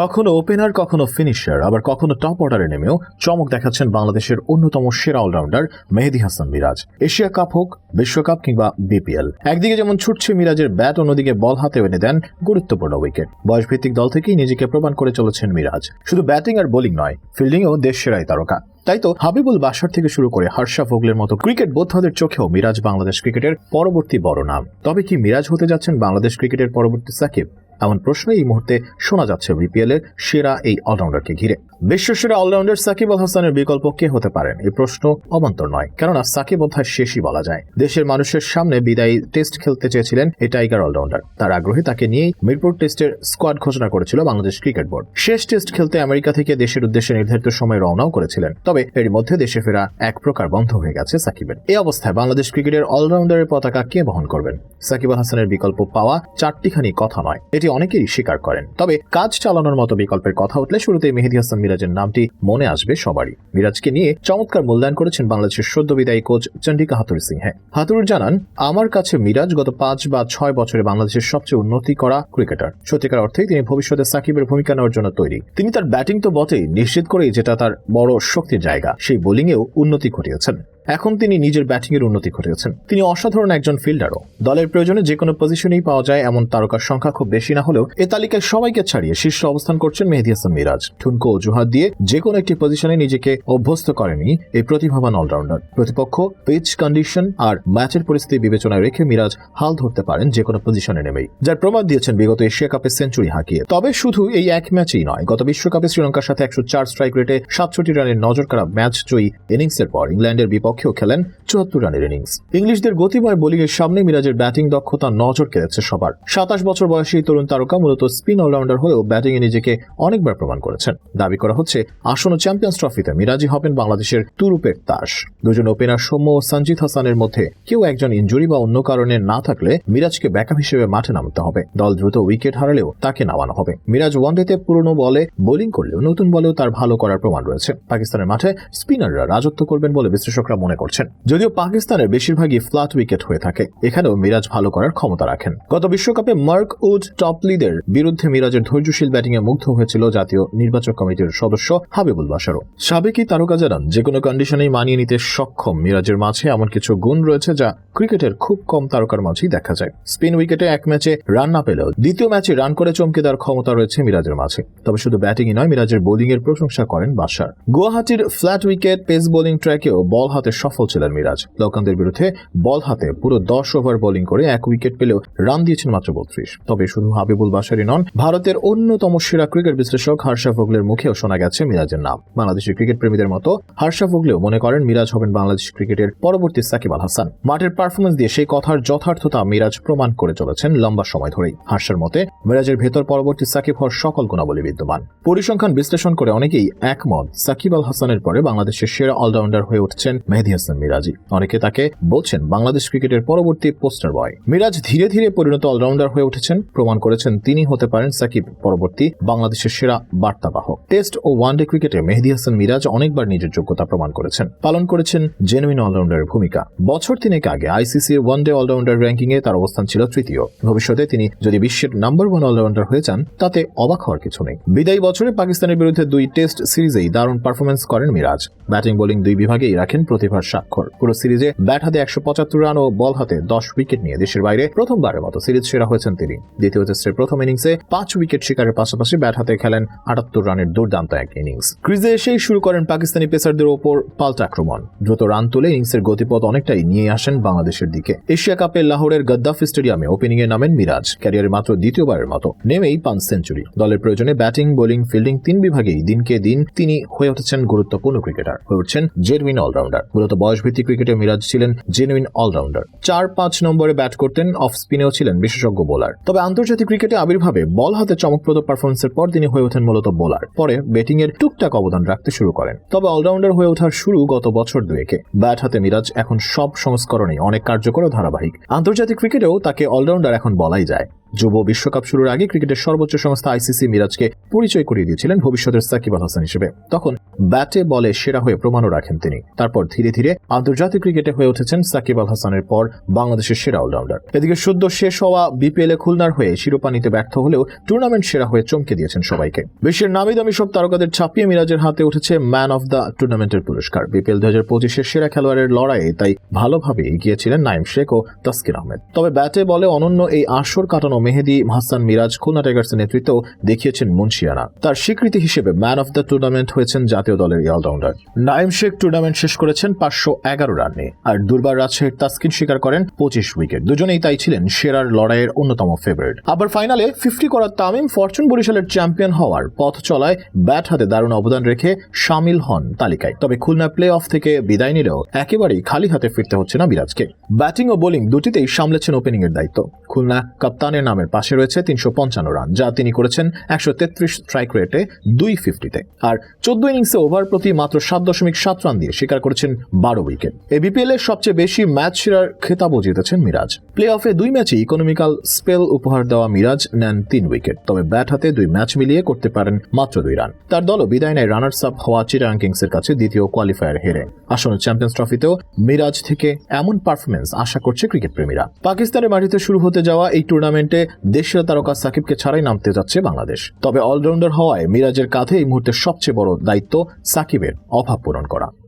কখনো ওপেনার কখনো ফিনিশার আবার কখনো টপ অর্ডারে নেমেও চমক দেখাচ্ছেন বাংলাদেশের অন্যতম সেরা allrounder Mehedi Hasan Miraz. Asia cup হোক, বিশ্বকাপ কিংবা বিপিএল একদিকে যেমন ছুটছে মিরাজের ব্যাট অন্যদিকে বল হাতে এনে দেন গুরুত্বপূর্ণ উইকেট বয়সভিত্তিক দল থেকেই নিজেকে প্রমাণ করে চলেছেন মিরাজ। শুধু ব্যাটিং আর বোলিং নয় ফিল্ডিংয়েও দেশ সেরাই তারকা। তাই তো হাবিবুল বাসার থেকে শুরু করে হর্ষা ভোগলের মতো ক্রিকেট বোদ্ধাদের চোখেও মিরাজ বাংলাদেশ ক্রিকেটের পরবর্তী বড় নাম। তবে কি মিরাজ হতে যাচ্ছেন বাংলাদেশ ক্রিকেটের পরবর্তী সাকিব? এমন প্রশ্ন এই মুহূর্তে শোনা যাচ্ছে বিপিএল এর সেরা এই অলরাউন্ডারকে ঘিরে। বিশ্বসেরা অলরাউন্ডার সাকিব আল হাসানের বিকল্প কে হতে পারেন? এই প্রশ্ন অবান্তর নয়, কেননা সাকিব অধ্যায় শেষই বলা যায়। দেশের মানুষের সামনে বিদায়ী টেস্ট খেলতে চেয়েছিলেন এই টাইগার অলরাউন্ডার। তার আগ্রহে তাকে নিয়েই মিরপুর টেস্টের স্কোয়াড ঘোষণা করেছিল বাংলাদেশ ক্রিকেট বোর্ড। শেষ টেস্ট খেলতে আমেরিকা থেকে দেশের উদ্দেশ্যে নির্ধারিত সময় রওনাও করেছিলেন, তবে এর মধ্যে দেশে ফেরা এক প্রকার বন্ধ হয়ে গেছে সাকিবের। এই অবস্থায় বাংলাদেশ ক্রিকেটের অলরাউন্ডারের পতাকা কে বহন করবেন? সাকিব আল হাসানের বিকল্প পাওয়া চারটিখানি কথা নয়। অনেকেই স্বীকার করেন। তবে কাজ চালানোর মতো বিকল্পের কথা উঠলে শুরুতেই মেহেদি হাসান মিরাজের নামটি মনে আসবে সবারই। মিরাজকে নিয়ে চমৎকার মূল্যায়ন করেছেন বাংলাদেশের সদ্য বিদায়ী কোচ চন্ডিকা হাতুরি সিংহে হাতুর জানান, আমার কাছে মিরাজ গত পাঁচ বা ছয় বছরে বাংলাদেশের সবচেয়ে উন্নতি করা ক্রিকেটার। সত্যিকার অর্থে তিনি ভবিষ্যতে সাকিবের ভূমিকা নেওয়ার জন্য তৈরি। তিনি তার ব্যাটিং তো বটেই, নিশ্চিত করেই যেটা তার বড় শক্তির জায়গা। সেই বোলিংয়েও উন্নতি ঘটিয়েছেন। এখন তিনি নিজের ব্যাটিং এর উন্নতি ঘটিয়েছেন। তিনি অসাধারণ একজন ফিল্ডারও। দলের প্রয়োজনে যে কোনো পজিশনেই পাওয়া যায় এমন তারকার সংখ্যা খুব বেশি না হলেও এ তালিকায় সবাইকে ছাড়িয়ে শীর্ষ অবস্থান করছেন মেহেদি হাসান মিরাজ। ঠুনকো অজুহাত দিয়ে যে কোনো একটি পজিশনে নিজেকে অভ্যস্ত করেনি এই প্রতিভাবান অলরাউন্ডার। প্রতিপক্ষ, পিচ, কন্ডিশন আর ম্যাচের পরিস্থিতি বিবেচনায় রেখে মিরাজ হাল ধরতে পারেন যে কোনো পজিশনে নেমেই। যার প্রমাণ দিয়েছেন বিগত এশিয়া কাপে সেঞ্চুরি হাঁকিয়ে। তবে শুধু এই এক ম্যাচেই নয়, গত বিশ্বকাপে শ্রীলঙ্কার সাথে একশো চার স্ট্রাইক রেটে সাতষট্টি রানের নজর কাড়া ম্যাচ জয়ী ইনিংসের পর ইংল্যান্ডের বিপক্ষেও খেলেন চুয়াত্তর রানের ইনিংস। ইংলিশদের গতিময় বোলিং এর সামনে মিরাজের ব্যাটিং দক্ষতা নজর কেড়েছে সবার। সাতাশ বছর বয়সী তরুণ তারকা মূলত স্পিন অলরাউন্ডার হলেও ব্যাটিং এ নিজেকে অনেকবার প্রমাণ করেছেন। দাবি করা হচ্ছে, আসন্ন চ্যাম্পিয়ন্স ট্রফিতে মিরাজি হবেন বাংলাদেশের তুরুপের তাস। দুজন ওপেনার সৌম্য ও সঞ্জিত হাসানের মধ্যে কেউ একজন ইঞ্জুরি বা অন্য কারণে না থাকলে মিরাজকে ব্যাকআপ হিসেবে মাঠে নামতে হবে। দল দ্রুত উইকেট হারালেও তাকে নামানো হবে। মিরাজ ওয়ানডেতে পুরনো বলে বোলিং করলেও নতুন বলেও তার ভালো করার প্রমাণ রয়েছে। পাকিস্তানের মাঠে স্পিনাররা রাজত্ব করবেন বলে বিশ্লেষকরা মনে করছেন। যদিও পাকিস্তানের বেশিরভাগই ফ্ল্যাট উইকেট হয়ে থাকে, এখানেও মিরাজ ভালো করার ক্ষমতা রাখেন। গত বিশ্বকাপে মার্ক উড টপলিদের বিরুদ্ধে মিরাজের ধৈর্যশীল ব্যাটিংয়ে মুগ্ধ হয়েছিল জাতীয় নির্বাচক কমিটির সদস্য হাবিবুল বাসারও সাবেকই তারকা জানান যে কোনো কন্ডিশনেই মানিয়ে নিতে সক্ষম মিরাজের মাঝে এমন কিছু গুণ রয়েছে যা ক্রিকেটের খুব কম তারকার মাঝেই দেখা যায়। স্পিন উইকেটে এক ম্যাচে রান না পেলেও দ্বিতীয় ম্যাচে রান করে চমকে দেওয়ার ক্ষমতা রয়েছে মিরাজের মাঝে। তবে শুধু ব্যাটিংই নয়, মিরাজের বোলিং এর প্রশংসা করেন বাসার গুয়াহাটির ফ্ল্যাট উইকেট পেস বোলিং ট্র্যাকেও বল হাতে সফল ছিলেন মিরাজ। লকানদের বিরুদ্ধে বল হাতে পুরো দশ ওভার বোলিং করে এক উইকেট পেলেও রান দিয়েছেন মাত্র বত্রিশ। তবে শুধু হাবিবুল বাসারই নন, ভারতের অন্যতম সেরা ক্রিকেট বিশ্লেষক হার্ষা ভোগলের মুখেও শোনা গেছে মিরাজের নাম। বাংলাদেশের ক্রিকেট প্রেমীদের মতো হার্ষা ভোগলেও মনে করেন মিরাজ হবেন বাংলাদেশ ক্রিকেটের পরবর্তী সাকিব আল হাসান। মাঠের পারফরমেন্স দিয়ে সেই কথার যথার্থতা মিরাজ প্রমাণ করে চলেছেন লম্বা সময় ধরেই। হার্ষার মতে, মিরাজের ভেতর পরবর্তী সাকিব হওয়ার সকল গুণাবলী বিদ্যমান। পরিসংখ্যান বিশ্লেষণ করে অনেকেই একমত, সাকিব আল হাসানের পরে বাংলাদেশের সেরা অলরাউন্ডার হয়ে উঠছেন মেহেদি হাসান মিরাজি। অনেকে তাকে বলছেন বাংলাদেশ ক্রিকেটের পরবর্তী পোস্টার বয়। মিরাজ ধীরে ধীরে পরিণত অলরাউন্ডার হয়ে উঠেছেন। প্রমাণ করেছেন তিনি হতে পারেন সাকিব, পরবর্তী বাংলাদেশের সেরা বার্তাবাহক। টেস্ট ও ওয়ানডে ক্রিকেটে মেহেদি হাসান মিরাজ অনেকবার নিজের যোগ্যতা প্রমাণ করেছেন। পালন করেছেন জেনুইন অলরাউন্ডারের ভূমিকা। বছর তিনেক আগে আইসিসির অলরাউন্ডার র্যাঙ্কিং এ তার অবস্থান ছিল তৃতীয়। ভবিষ্যতে তিনি যদি বিশ্বের নাম্বার ওয়ান অলরাউন্ডার হয়ে যান, তাতে অবাক হওয়ার কিছু নেই। বিদায়ী বছরে পাকিস্তানের বিরুদ্ধে দুই টেস্ট সিরিজেই দারুণ পারফরমেন্স করেন মিরাজ। ব্যাটিং বোলিং দুই বিভাগেই রাখেন প্রতিভার স্বাক্ষর। পুরো সিরিজে ব্যাট হাতে একশো পঁচাত্তর রান ও বল হাতে দশ উইকেট নিয়ে দেশের বাইরে প্রথমবারের মতো সিরিজ সেরা হয়েছেন তিনি। দ্বিতীয় টেস্টের প্রথম ইনিংসে পাঁচ উইকেট শিকারের পাশাপাশি ব্যাট হাতে খেলেন আটাত্তর রানের দুর্দান্ত এক ইনিংস। ক্রিজে এসেই শুরু করেন পাকিস্তানি পেসারদের ওপর পাল্টা আক্রমণ। দ্রুত রান তুলে ইনিংসের গতিপথ অনেকটাই নিয়ে আসেন বাংলাদেশের দিকে। এশিয়া কাপে লাহোরের গদ্দাফি স্টেডিয়ামে ওপেনিং এ নামেন মিরাজ, ক্যারিয়ারে মাত্র দ্বিতীয়বারের মতো। নেমেই পান সেঞ্চুরি। দলের প্রয়োজনে ব্যাটিং, বোলিং, ফিল্ডিং তিন বিভাগেই দিনকে দিন তিনি হয়ে উঠেছেন গুরুত্বপূর্ণ ক্রিকেটার। হয়ে উঠছেন জেনুইন অলরাউন্ডার। মূলত বয়সভিত্তিক ক্রিকেটে মিরাজ ছিলেন জেনুইন অলরাউন্ডার চার পাঁচ নম্বরে ব্যাট করতেন অফ স্পিনেও ছিলেন বিশেষজ্ঞ বোলার তবে আন্তর্জাতিক ক্রিকেটে আবির্ভাবে বল হাতে চমকপ্রদ পারফরমেন্সের পর তিনি হয়ে ওঠেন মূলত বোলার পরে ব্যাটিং এর টুকটাক অবদান রাখতে শুরু করেন। তবে অলরাউন্ডার হয়ে ওঠার শুরু গত বছর দুয়েকে। ব্যাট হাতে মিরাজ এখন সব সংস্করণেই অনেক কার্যকর ধারাবাহিক। আন্তর্জাতিক ক্রিকেটেও তাকে অলরাউন্ডার এখন বলাই যায়। যুব বিশ্বকাপ শুরুর আগে ক্রিকেটের সর্বোচ্চ সংস্থা আইসিসি মিরাজকে পরিচয় করিয়ে দিয়েছিলেন ভবিষ্যতের সাকিব আল হাসান হিসেবে। তখন ব্যাটে বলে সেরা হয়ে প্রমাণও রাখেন তিনি। তারপর ধীরে ধীরে আন্তর্জাতিক ক্রিকেটে হয়ে উঠেছেন সাকিব আল হাসানের পর বাংলাদেশের সেরা অলরাউন্ডার। এদিকে সদ্য শেষ হওয়া বিপিএল এ খুলনার হয়ে শিরোপা নিতে ব্যর্থ হলেও টুর্নামেন্ট সেরা হয়ে চমকে দিয়েছেন সবাইকে। বিশ্বের নামি দামি সব তারকাদের ছাপিয়ে মিরাজের হাতে উঠেছে ম্যান অফ দ্য টুর্নামেন্টের পুরস্কার। বিপিএল দু হাজার পঁচিশের সেরা খেলোয়াড়ের লড়াইয়ে তাই ভালোভাবে এগিয়েছিলেন নাইম শেখ ও তাসকির আহমেদ। তবে ব্যাটে বলে অনন্য এই আসর কাটানো মেহেদি, হাসান মিরাজ খুলনা টাইগার্সের নেতৃত্ব দেখিয়েছেন মুন্সিয়ানা। তার স্বীকৃতি হিসেবে ম্যান অফ দ্য টুর্নামেন্ট হয়েছেন জাতীয় দলের অলরাউন্ডার। নাইম শেখ টুর্নামেন্ট শেষ করেছেন পাঁচশো এগারো রানে। আর দুর্বার রাজশাহীর তাসকিন স্বীকার করেন পঁচিশ উইকেট। দুজনেই তাই ছিলেন সেরার লড়াইয়ের অন্যতম ফেভারিট আবার ফাইনালে ফিফটি করা তামিম ফরচুন বরিশালের চ্যাম্পিয়ন হওয়ার পথ চলায় ব্যাট হাতে দারুণ অবদান রেখে সামিল হন তালিকায়। তবে খুলনা প্লে অফ থেকে বিদায় নিলেও একেবারেই খালি হাতে ফিরতে হচ্ছে না বিরাজকে ব্যাটিং ও বোলিং দুটিতেই সামলেছেন ওপেনিং এর দায়িত্ব। খুলনা কাপ্তানের নামের পাশে রয়েছে তিনশো পঞ্চান্ন রান, যা তিনি করেছেন একশো তেত্রিশ স্ট্রাইক রেটে দুই ফিফটিতে। আর চোদ্দ ইনিংসে ওভার প্রতি মাত্র সাত দশমিক সাত রান দিয়ে শিকার করেছেন বারো উইকেট। এবিপিএল এর সবচেয়ে বেশি ম্যাচ সেরার খেতাবও জিতেছেন মিরাজ। প্লে অফে দুই ম্যাচে ইকোনমিক্যাল স্পেল উপহার দেওয়া মিরাজ নেন তিন উইকেট, তবে ব্যাট হাতে দুই ম্যাচ মিলিয়ে করতে পারেন মাত্র দুই রান। তার দলও বিদায় নেয় রানার্স আপ হওয়া চিরাং কিংসের কাছে দ্বিতীয় কোয়ালিফায়ার হেরে। আসন্ন চ্যাম্পিয়ন্স ট্রফিতেও মিরাজ থেকে এমন পারফরমেন্স আশা করছে ক্রিকেট প্রেমীরা। পাকিস্তানের মাটিতে শুরু হতে যাওয়া এই টুর্নামেন্টে দেশীয় তারকা সাকিবকে ছাড়াই নামতে যাচ্ছে বাংলাদেশ। তবে অলরাউন্ডার হওয়ায় মিরাজের কাঁধে এই মুহূর্তে সবচেয়ে বড় দায়িত্ব সাকিবের, অভাব পূরণ করা।